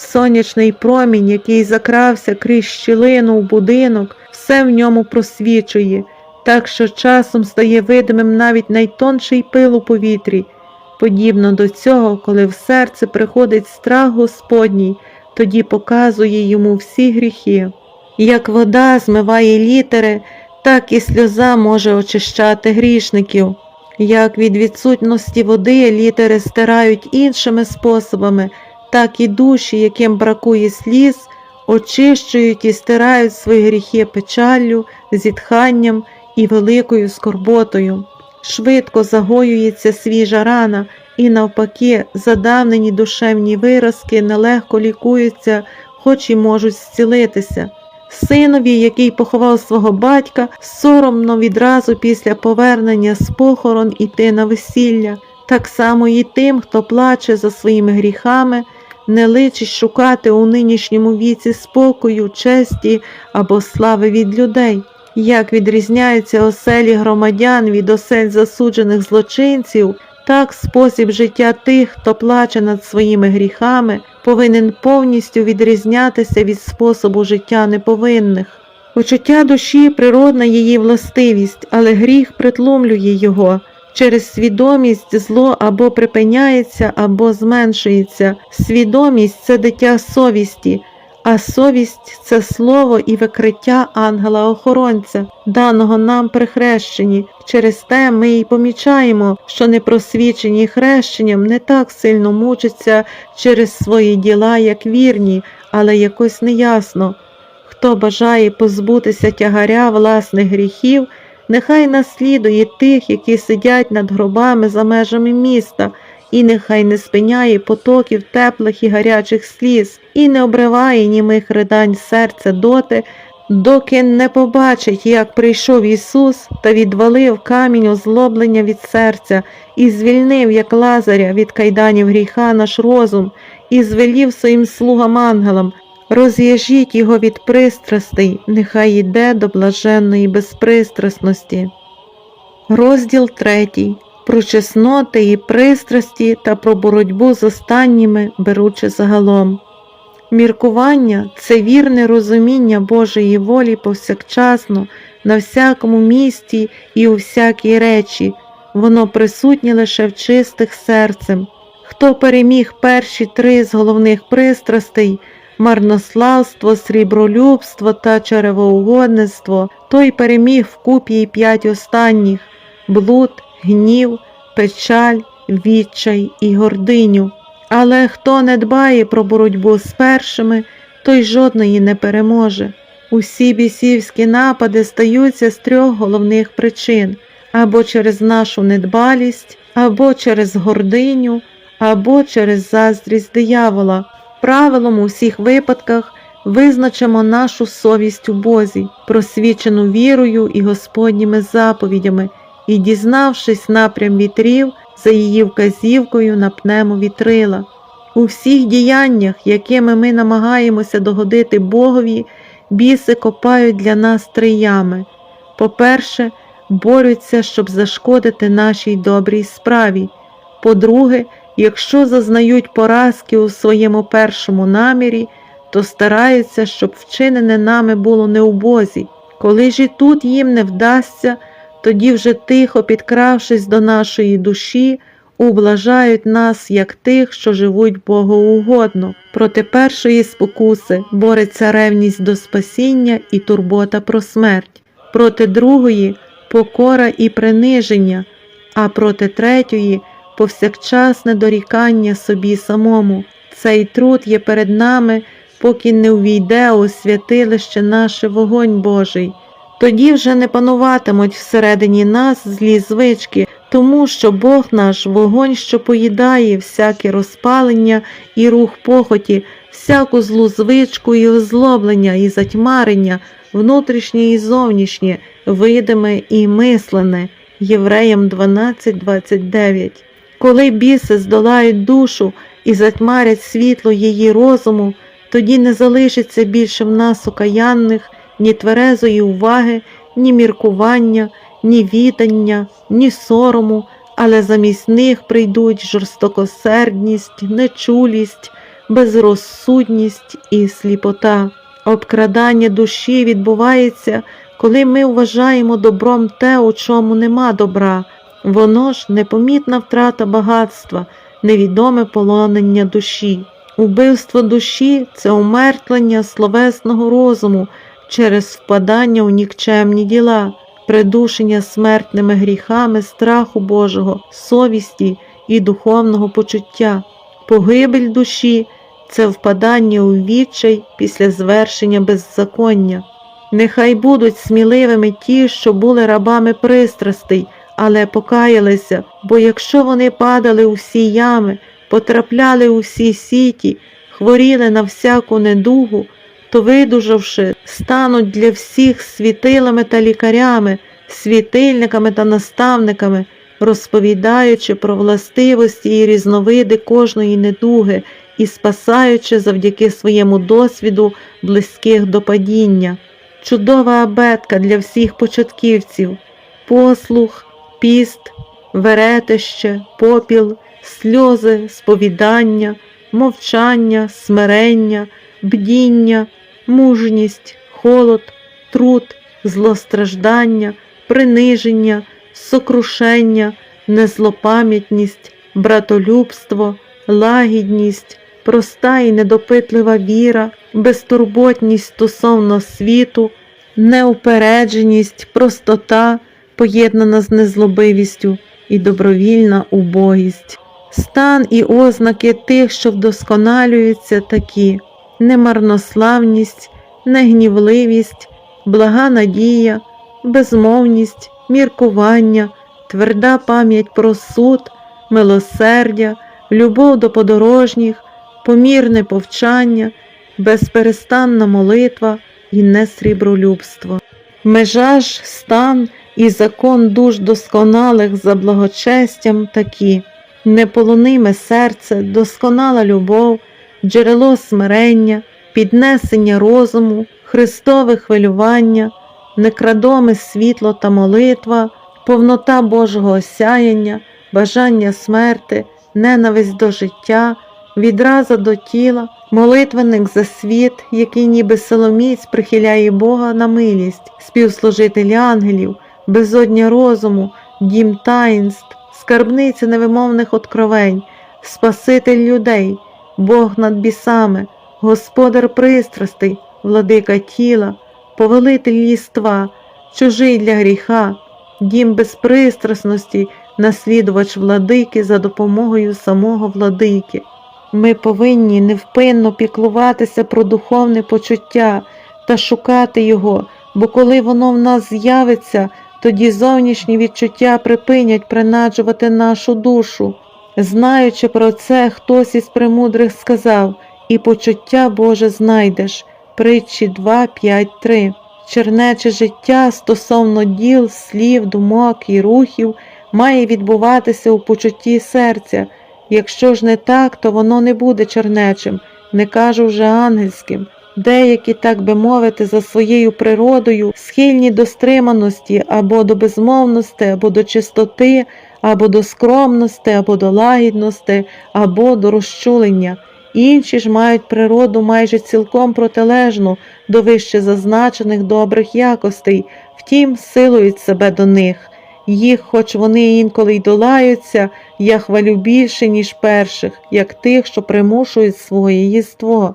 Сонячний промінь, який закрався крізь щілину в будинок, все в ньому просвічує, так що часом стає видимим навіть найтонший пил у повітрі. Подібно до цього, коли в серце приходить страх Господній, тоді показує йому всі гріхи. Як вода змиває літери, так і сльоза може очищати грішників. Як від відсутності води літери стирають іншими способами, так і душі, яким бракує сліз, очищують і стирають свої гріхи печаллю, зітханням і великою скорботою. Швидко загоюється свіжа рана, і навпаки, задавнені душевні виразки нелегко лікуються, хоч і можуть зцілитися. Синові, який поховав свого батька, соромно відразу після повернення з похорон іти на весілля, так само і тим, хто плаче за своїми гріхами, не личить шукати у нинішньому віці спокою, честі або слави від людей. Як відрізняються оселі громадян від осель засуджених злочинців, так спосіб життя тих, хто плаче над своїми гріхами, повинен повністю відрізнятися від способу життя неповинних. Почуття душі природна її властивість, але гріх притлумлює його. Через свідомість зло або припиняється, або зменшується. Свідомість це дитя совісті, а совість це слово і викриття ангела-охоронця, даного нам при хрещенні. Через те ми й помічаємо, що непросвічені хрещенням не так сильно мучаться через свої діла, як вірні, але якось неясно. Хто бажає позбутися тягаря власних гріхів, нехай наслідує тих, які сидять над гробами за межами міста, і нехай не спиняє потоків теплих і гарячих сліз, і не обриває німих ридань серця доти, доки не побачить, як прийшов Ісус та відвалив камінь озлоблення від серця, і звільнив, як лазаря, від кайданів гріха наш розум, і звелів своїм слугам ангелам. Роз'яжіть його від пристрастей, нехай йде до блаженної безпристрасності. Розділ третій. Про чесноти і пристрасті та про боротьбу з останніми, беручи загалом. Міркування це вірне розуміння Божої волі повсякчасно, на всякому місці і у всякій речі, воно присутнє лише в чистих серцем. Хто переміг перші три з головних пристрастей марнославство, срібролюбство та черевоугодництво, той переміг вкупі й п'ять останніх блуд, гнів, печаль, відчай і гординю. Але хто не дбає про боротьбу з першими, той жодної не переможе. Усі бісівські напади стаються з трьох головних причин або через нашу недбалість, або через гординю, або через заздрість диявола. Правилом у всіх випадках визначимо нашу совість у Бозі, просвічену вірою і Господніми заповідями, і, дізнавшись напрям вітрів, за її вказівкою напнемо вітрила. У всіх діяннях, якими ми намагаємося догодити Богові, біси копають для нас три ями. По-перше, борються, щоб зашкодити нашій добрій справі. По-друге, якщо зазнають поразки у своєму першому намірі, то стараються, щоб вчинене нами було не у Бозі. Коли ж і тут їм не вдасться, тоді вже тихо підкравшись до нашої душі, ублажають нас, як тих, що живуть богоугодно. Проти першої спокуси бореться ревність до спасіння і турбота про смерть, проти другої покора і приниження, а проти третьої повсякчасне дорікання собі самому. Цей труд є перед нами, поки не увійде у святилище наше вогонь Божий. Тоді вже не пануватимуть всередині нас злі звички, тому що Бог наш вогонь, що поїдає всяке розпалення і рух похоті, всяку злу звичку і озлоблення, і затьмарення, внутрішнє і зовнішнє, видиме і мислене. Євреям 12.29 Коли біси здолають душу і затьмарять світло її розуму, тоді не залишиться більше в нас окаянних, ні тверезої уваги, ні міркування, ні відання, ні сорому, але замість них прийдуть жорстокосердність, нечулість, безрозсудність і сліпота. Обкрадання душі відбувається, коли ми вважаємо добром те, у чому нема добра. Воно ж непомітна втрата багатства, невідоме полонення душі. Убивство душі це умертвлення словесного розуму через впадання у нікчемні діла, придушення смертними гріхами страху Божого, совісті і духовного почуття. Погибель душі це впадання у відчай після звершення беззаконня. Нехай будуть сміливими ті, що були рабами пристрастей, але покаялися, бо якщо вони падали у всі ями, потрапляли у всі сіті, хворіли на всяку недугу, то, видужавши, стануть для всіх світилами та лікарями, світильниками та наставниками, розповідаючи про властивості і різновиди кожної недуги і спасаючи завдяки своєму досвіду близьких до падіння. Чудова абетка для всіх початківців, послух, піст, веретище, попіл, сльози, сповідання, мовчання, смирення, бдіння, мужність, холод, труд, злостраждання, приниження, сокрушення, незлопам'ятність, братолюбство, лагідність, проста і недопитлива віра, безтурботність стосовно світу, неупередженість, простота, поєднана з незлобивістю і добровільна убогість. Стан і ознаки тих, що вдосконалюються, такі немарнославність, негнівливість, блага надія, безмовність, міркування, тверда пам'ять про суд, милосердя, любов до подорожніх, помірне повчання, безперестанна молитва і несрібролюбство. Межа ж, стан і закон душ досконалих за благочестям такі, неполониме серце, досконала любов, джерело смирення, піднесення розуму, Христове хвилювання, некрадоме світло та молитва, повнота Божого осяяння, бажання смерти, ненависть до життя, відраза до тіла, молитвенник за світ, який ніби силоміць прихиляє Бога на милість, співслужитель ангелів, безодня розуму, дім таїнств, скарбниця невимовних откровень, Спаситель людей, Бог над бісами, Господар пристрастей, владика тіла, повелитель єства, чужий для гріха, дім безпристрасності, наслідувач владики за допомогою самого владики. Ми повинні невпинно піклуватися про духовне почуття та шукати його, бо коли воно в нас з'явиться, тоді зовнішні відчуття припинять принаджувати нашу душу. Знаючи про це, хтось із премудрих сказав і почуття Боже знайдеш. Притчі 2, 5, 3. Чернече життя стосовно діл, слів, думок і рухів має відбуватися у почутті серця. Якщо ж не так, то воно не буде чернечим, не кажу вже ангельським. Деякі, так би мовити, за своєю природою схильні до стриманості або до безмовності, або до чистоти, або до скромності, або до лагідності, або до розчулення. Інші ж мають природу майже цілком протилежну до вище зазначених добрих якостей, втім, силують себе до них. Їх, хоч вони інколи й долаються, я хвалю більше, ніж перших, як тих, що примушують своє єство.